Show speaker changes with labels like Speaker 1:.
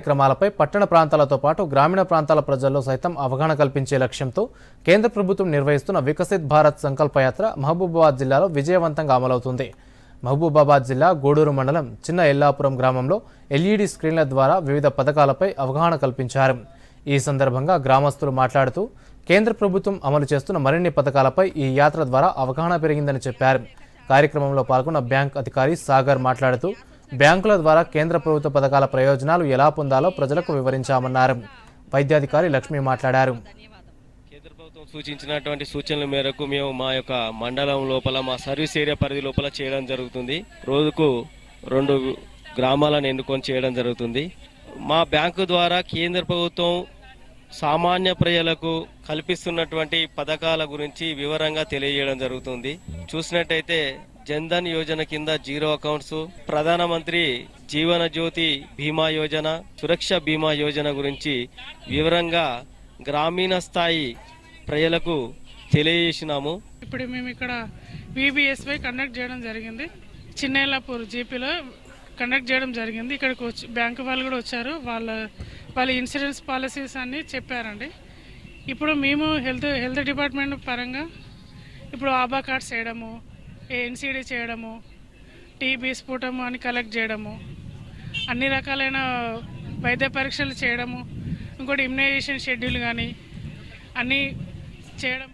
Speaker 1: కార్యక్రమాలపై పట్టణ ప్రాంతాలతో పాటు గ్రామీణ ప్రాంతాల ప్రజల్లో సైతం అవగాహన కల్పించే లక్ష్యంతో కేంద్ర ప్రభుత్వం నిర్వహిస్తున్న వికసిత్ భారత్ సంకల్పయాత్ర మహబూబాబాద్ జిల్లాలో విజయవంతంగా అమలవుతుంది. మహబూబాబాద్ జిల్లా గూడూరు మండలం చిన్న ఎల్లాపురం గ్రామంలో ఎల్ఈడి స్క్రీన్ల ద్వారా వివిధ పథకాలపై అవగాహన కల్పించారు. ఈ సందర్భంగా గ్రామస్తులు మాట్లాడుతూ కేంద్ర ప్రభుత్వం అమలు చేస్తున్న మరిన్ని పథకాలపై ఈ యాత్ర ద్వారా అవగాహన పెరిగిందని చెప్పారు. కార్యక్రమంలో పాల్గొన్న బ్యాంక్ అధికారి సాగర్ మాట్లాడుతూ బ్యాంకుల ద్వారా కేంద్ర ప్రభుత్వ పథకాల ప్రయోజనాలు ఎలా పొందాలో ప్రజలకు వివరించామన్నారు. వైద్యాధికారి లక్ష్మి మాట్లాడారు.
Speaker 2: కేంద్ర ప్రభుత్వం సూచించినటువంటి సూచనల మేరకు మేము మా యొక్క మండలం లోపల మా సర్వీస్ ఏరియా పరిధి లోపల చేయడం జరుగుతుంది. రోజుకు రెండు గ్రామాలను ఎన్నుకొని చేయడం జరుగుతుంది. మా బ్యాంకు ద్వారా కేంద్ర ప్రభుత్వం సామాన్య ప్రజలకు కల్పిస్తున్నటువంటి పథకాల గురించి వివరంగా తెలియజేయడం జరుగుతుంది. చూసినట్టయితే జన్ధన్ యోజన కింద జీరో అకౌంట్స్ ప్రధానమంత్రి జీవన జ్యోతి బీమా యోజన సురక్ష బీమా యోజన గురించి వివరంగా గ్రామీణ స్థాయి ప్రజలకు తెలియజేసినాము.
Speaker 3: ఇప్పుడు మేము ఇక్కడ విబిఎస్వై కండక్ట్ చేయడం జరిగింది. చిన్నేలాపూర్ జీపీలో కండక్ట్ చేయడం జరిగింది. ఇక్కడికి వచ్చి బ్యాంకు వాళ్ళు కూడా వచ్చారు. వాళ్ళ పలు ఇన్సూరెన్స్ పాలసీస్ అన్నీ చెప్పారండి. ఇప్పుడు మేము హెల్త్ హెల్త్ డిపార్ట్మెంట్ పరంగా ఇప్పుడు ఆబా కార్డ్స్ చేయడము ఎన్సీడీ చేయడము టీబీ స్ఫుటము అని కలెక్ట్ చేయడము అన్ని రకాలైన వైద్య పరీక్షలు చేయడము ఇంకోటి ఇమ్యునైజేషన్ షెడ్యూల్ కానీ అన్నీ చేయడం